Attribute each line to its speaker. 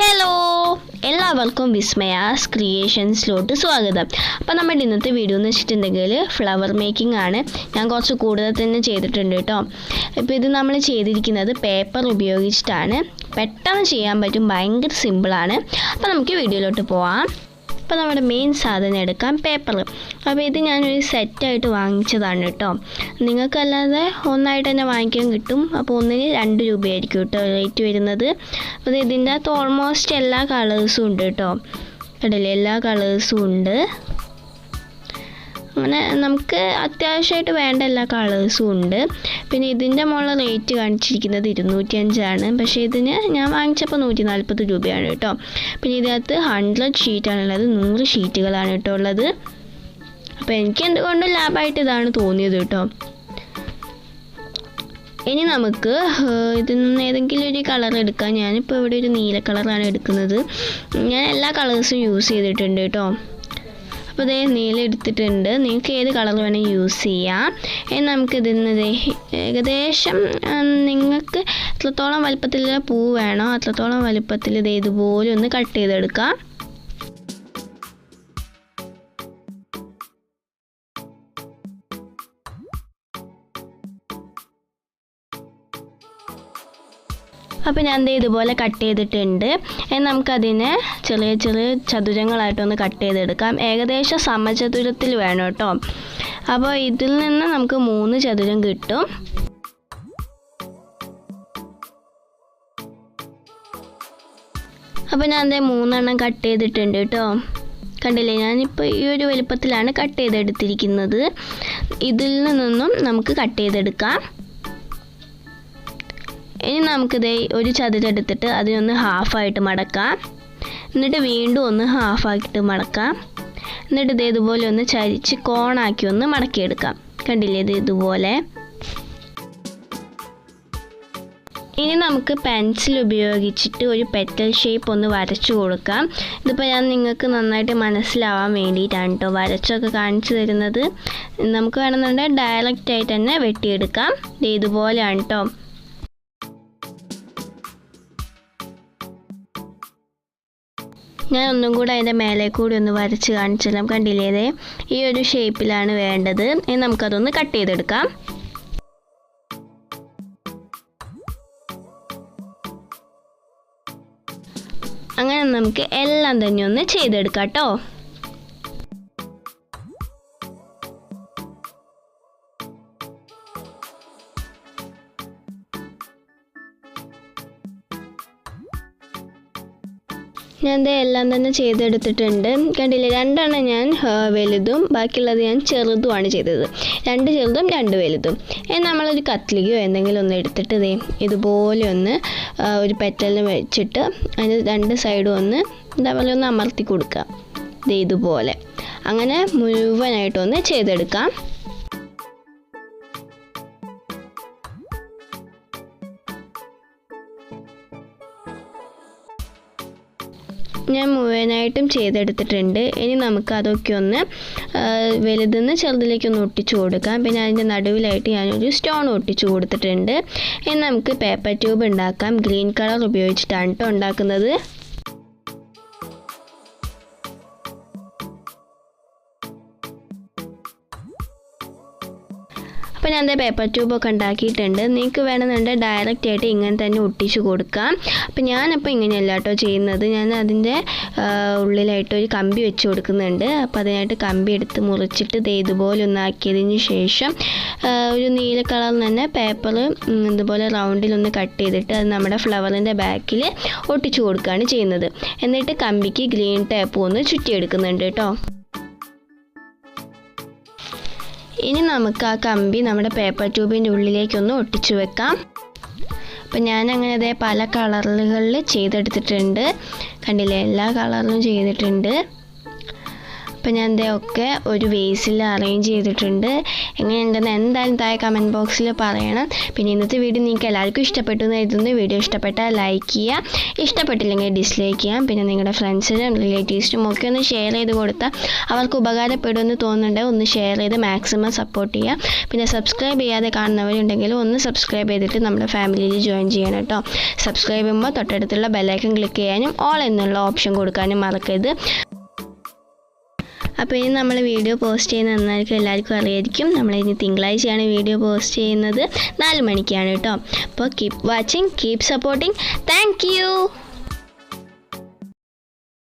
Speaker 1: Hello എല്ലാവർക്കും വിസ്മയാസ് ക്രിയേഷൻസിലോട്ട് സ്വാഗതം. അപ്പോൾ നമ്മുടെ ഇന്നത്തെ വീഡിയോ എന്ന് വെച്ചിട്ടുണ്ടെങ്കിൽ ഫ്ലവർ മേക്കിംഗ് ആണ്. ഞാൻ കുറച്ച് കൂടുതൽ തന്നെ ചെയ്തിട്ടുണ്ട് കേട്ടോ. ഇപ്പോൾ ഇത് നമ്മൾ ചെയ്തിരിക്കുന്നത് പേപ്പർ ഉപയോഗിച്ചിട്ടാണ്. പെട്ടെന്ന് ചെയ്യാൻ പറ്റും ഭയങ്കര സിമ്പിളാണ് അപ്പോൾ നമുക്ക് വീഡിയോയിലോട്ട് പോവാം. അപ്പോൾ നമ്മുടെ മെയിൻ സാധനം എടുക്കാം പേപ്പർ അപ്പോൾ ഇത് ഞാനൊരു സെറ്റായിട്ട് വാങ്ങിച്ചതാണ് കേട്ടോ. നിങ്ങൾക്കല്ലാതെ ഒന്നായിട്ട് തന്നെ വാങ്ങിക്കാൻ കിട്ടും. അപ്പോൾ ഒന്നിന് രണ്ട് രൂപയായിരിക്കും കേട്ടോ റേറ്റ് വരുന്നത്. അപ്പോൾ ഇതിന്റെ അകത്ത് ഓൾമോസ്റ്റ് എല്ലാ കളേഴ്സും ഉണ്ട് കേട്ടോ. കണ്ടില്ലേ? എല്ലാ കളേഴ്സും ഉണ്ട്. അങ്ങനെ നമുക്ക് അത്യാവശ്യമായിട്ട് വേണ്ട എല്ലാ കളേഴ്സും ഉണ്ട്. പിന്നെ ഇതിന്റെ മുകളിൽ റേറ്റ് കാണിച്ചിരിക്കുന്നത് ഇരുന്നൂറ്റി അഞ്ചാണ് പക്ഷേ ഇതിന് ഞാൻ വാങ്ങിച്ചപ്പോൾ നൂറ്റി നാൽപ്പത് രൂപയാണ് കേട്ടോ. പിന്നെ ഇതിനകത്ത് ഹൺഡ്രഡ് ഷീറ്റാണുള്ളത് നൂറ് ഷീറ്റുകളാണ് കേട്ടോ ഉള്ളത്. അപ്പോൾ എനിക്ക് എന്തുകൊണ്ടും ലാഭമായിട്ട് ഇതാണ് തോന്നിയത് കേട്ടോ. ഇനി നമുക്ക് ഇതിൽ നിന്ന് ഏതെങ്കിലും ഒരു കളർ എടുക്കാം. ഞാനിപ്പോൾ ഇവിടെ ഒരു നീല കളറാണ് എടുക്കുന്നത്. ഞാൻ എല്ലാ കളേഴ്സും യൂസ് ചെയ്തിട്ടുണ്ട് കേട്ടോ. അപ്പോൾ ഇതേ നീല എടുത്തിട്ടുണ്ട് നിങ്ങൾക്ക് ഏത് കളർ വേണമെങ്കിൽ യൂസ് ചെയ്യാം. ഇനി നമുക്ക് ഇതിൽ നിന്ന് ഏകദേശം നിങ്ങൾക്ക് എത്രത്തോളം വലുപ്പത്തിലുള്ള പൂ വേണോ അത്രത്തോളം വലുപ്പത്തിൽ ഇത് ഇതുപോലെ ഒന്ന് കട്ട് ചെയ്തെടുക്കാം. അപ്പോൾ ഞാൻ ദേ ഇതുപോലെ കട്ട് ചെയ്തിട്ടുണ്ട്. നമുക്കതിനെ ചെറിയ ചെറിയ ചതുരങ്ങളായിട്ടൊന്ന് കട്ട് ചെയ്തെടുക്കാം. ഏകദേശം സമചതുരത്തിൽ വേണം കേട്ടോ. അപ്പോൾ ഇതിൽ നിന്ന് നമുക്ക് മൂന്ന് ചതുരം കിട്ടും. അപ്പോൾ ഞാൻ ദേ മൂന്നെണ്ണം കട്ട് ചെയ്തിട്ടുണ്ട് കേട്ടോ. കണ്ടില്ലേ? ഞാനിപ്പോൾ ഈ ഒരു വലുപ്പത്തിലാണ് കട്ട് ചെയ്തെടുത്തിരിക്കുന്നത്. ഇതിൽ നിന്നും നമുക്ക് കട്ട് ചെയ്തെടുക്കാം. ഇനി നമുക്കിത് ഒരു ചതുരം എടുത്തിട്ട് അതിനൊന്ന് ഹാഫായിട്ട് മടക്കാം. എന്നിട്ട് വീണ്ടും ഒന്ന് ഹാഫാക്കിയിട്ട് മടക്കാം. എന്നിട്ട് ഇത് ഇതുപോലെ ഒന്ന് ചരിച്ച് കോണാക്കി ഒന്ന് മടക്കിയെടുക്കാം. കണ്ടില്ലേ ഇത് ഇതുപോലെ? ഇനി നമുക്ക് പെൻസിൽ ഉപയോഗിച്ചിട്ട് ഒരു പെറ്റൽ ഷേപ്പ് ഒന്ന് വരച്ചു കൊടുക്കാം. ഇതിപ്പോൾ ഞാൻ നിങ്ങൾക്ക് നന്നായിട്ട് മനസ്സിലാവാൻ വേണ്ടിയിട്ടാണ് കേട്ടോ വരച്ചൊക്കെ കാണിച്ചു തരുന്നത്. നമുക്ക് വേണമെന്നുണ്ടെങ്കിൽ ഡയറക്റ്റ് ആയിട്ട് തന്നെ വെട്ടിയെടുക്കാം. ഇതുപോലെയാണ് കേട്ടോ ഞാൻ ഒന്നും കൂടെ അതിന്റെ മേലെ കൂടി ഒന്ന് വരച്ച് കാണിച്ചെല്ലാം കണ്ടില്ലേ ഈ ഒരു ഷേപ്പിലാണ് വേണ്ടത്. ഇനി നമുക്കതൊന്ന് കട്ട് ചെയ്തെടുക്കാം. അങ്ങനെ നമുക്ക് എല്ലാം തന്നെ ഒന്ന് ചെയ്തെടുക്കാം കേട്ടോ. ഞാൻ ഇതെല്ലാം എല്ലാം തന്നെ ചെയ്തെടുത്തിട്ടുണ്ട്. കണ്ടില്ലേ? രണ്ടെണ്ണം ഞാൻ വലുതും ബാക്കിയുള്ളത് ഞാൻ ചെറുതുമാണ് ചെയ്തത്. രണ്ട് ചെറുതും രണ്ട് വലുതും. ഇനി നമ്മളൊരു കത്ലികയോ എന്തെങ്കിലും ഒന്ന് എടുത്തിട്ട് ദേ ഇതുപോലെ ഒന്ന് ഒരു പെറ്റലിന് വെച്ചിട്ട് അതിന് രണ്ട് സൈഡും ഒന്ന് എന്താ പറയുക ഒന്ന് അമർത്തി കൊടുക്കുക ഇതേ ഇതുപോലെ. അങ്ങനെ മുഴുവനായിട്ടൊന്ന് ചെയ്തെടുക്കാം. ഞാൻ മുഴുവനായിട്ടും ചെയ്തെടുത്തിട്ടുണ്ട്. ഇനി നമുക്ക് അതൊക്കെ ഒന്ന് വലുതെന്ന് ചെറുതിലേക്ക് ഒന്ന് ഒട്ടിച്ചു കൊടുക്കാം. പിന്നെ അതിന്റെ നടുവിലായിട്ട് ഞാനൊരു സ്റ്റോൺ ഒട്ടിച്ചു കൊടുത്തിട്ടുണ്ട്. ഇനി നമുക്ക് പേപ്പർ ട്യൂബ് ഉണ്ടാക്കാം. ഗ്രീൻ കളർ ഉപയോഗിച്ചിട്ടാണ് കേട്ടോ ഉണ്ടാക്കുന്നത്. അപ്പോൾ ഞാൻ പേപ്പർ ട്യൂബൊക്കെ ഉണ്ടാക്കിയിട്ടുണ്ട്. നിങ്ങൾക്ക് വേണമെന്നുണ്ടെങ്കിൽ ഡയറക്റ്റ് ആയിട്ട് ഇങ്ങനെ തന്നെ ഒട്ടിച്ച് കൊടുക്കാം. അപ്പോൾ ഞാനപ്പോൾ ഇങ്ങനെയല്ല കേട്ടോ ചെയ്യുന്നത്. ഞാൻ അതിന്റെ ഉള്ളിലായിട്ട് ഒരു കമ്പി വെച്ച് കൊടുക്കുന്നുണ്ട്. അപ്പോൾ അതിനായിട്ട് കമ്പി എടുത്ത് മുറിച്ചിട്ട് ദേ ഇതുപോലെ ഒന്നാക്കിയതിന് ശേഷം ഒരു നീല കളറിൽ തന്നെ പേപ്പർ ഇതുപോലെ റൗണ്ടിലൊന്ന് കട്ട് ചെയ്തിട്ട് അത് നമ്മുടെ ഫ്ലവറിന്റെ ബാക്കിൽ ഒട്ടിച്ചു കൊടുക്കുകയാണ് ചെയ്യുന്നത്. എന്നിട്ട് കമ്പിക്ക് ഗ്രീൻ ടേപ്പ് ഒന്ന് ചുറ്റിയെടുക്കുന്നുണ്ട് കേട്ടോ. ഇനി നമുക്ക് ആ കമ്പി നമ്മുടെ പേപ്പർ ട്യൂബിന്റെ ഉള്ളിലേക്കൊന്ന് ഒട്ടിച്ചു വെക്കാം. അപ്പം ഞാൻ അങ്ങനെ അതേ പല കളറുകളിൽ ചെയ്തെടുത്തിട്ടുണ്ട്. കണ്ടില്ലേ? എല്ലാ കളറിലും ചെയ്തിട്ടുണ്ട്. അപ്പോൾ ഞാൻ ഇതൊക്കെ ഒരു വേസിൽ അറേഞ്ച് ചെയ്തിട്ടുണ്ട്. എങ്ങനെയുണ്ടെന്ന് എന്തായാലും താഴെ കമന്റ് ബോക്സിൽ പറയണം. പിന്നെ ഇന്നത്തെ വീഡിയോ നിങ്ങൾക്ക് എല്ലാവർക്കും ഇഷ്ടപ്പെട്ടു എന്ന് കരുതുന്നു. വീഡിയോ ഇഷ്ടപ്പെട്ടാൽ ലൈക്ക് ചെയ്യുക. ഇഷ്ടപ്പെട്ടില്ലെങ്കിൽ ഡിസ്ലൈക്ക് ചെയ്യാം. പിന്നെ നിങ്ങളുടെ ഫ്രണ്ട്സിനും റിലേറ്റീവ്സിനും ഒക്കെ ഒന്ന് ഷെയർ ചെയ്ത് കൊടുത്താൽ അവർക്ക് ഉപകാരപ്പെടുമെന്ന് തോന്നുന്നുണ്ട്. ഒന്ന് ഷെയർ ചെയ്ത് മാക്സിമം സപ്പോർട്ട് ചെയ്യുക. പിന്നെ സബ്സ്ക്രൈബ് ചെയ്യാതെ കാണുന്നവരുണ്ടെങ്കിൽ ഒന്ന് സബ്സ്ക്രൈബ് ചെയ്തിട്ട് നമ്മുടെ ഫാമിലിയിൽ ജോയിൻ ചെയ്യണം കേട്ടോ. സബ്സ്ക്രൈബ് ചെയ്യുമ്പോൾ തൊട്ടടുത്തുള്ള ബെല്ലൈക്കൺ ക്ലിക്ക് ചെയ്യാനും ഓൾ എന്നുള്ള ഓപ്ഷൻ കൊടുക്കാനും മറക്കരുത്. അപ്പോൾ ഇനി നമ്മൾ വീഡിയോ പോസ്റ്റ് ചെയ്യുന്ന നന്നായിരിക്കും. എല്ലാവർക്കും അറിയായിരിക്കും. നമ്മൾ ഇനി തിങ്കളാഴ്ചയാണ് വീഡിയോ പോസ്റ്റ് ചെയ്യുന്നത്. നാല് മണിക്കാണ് കേട്ടോ. അപ്പോൾ keep watching keep supporting thank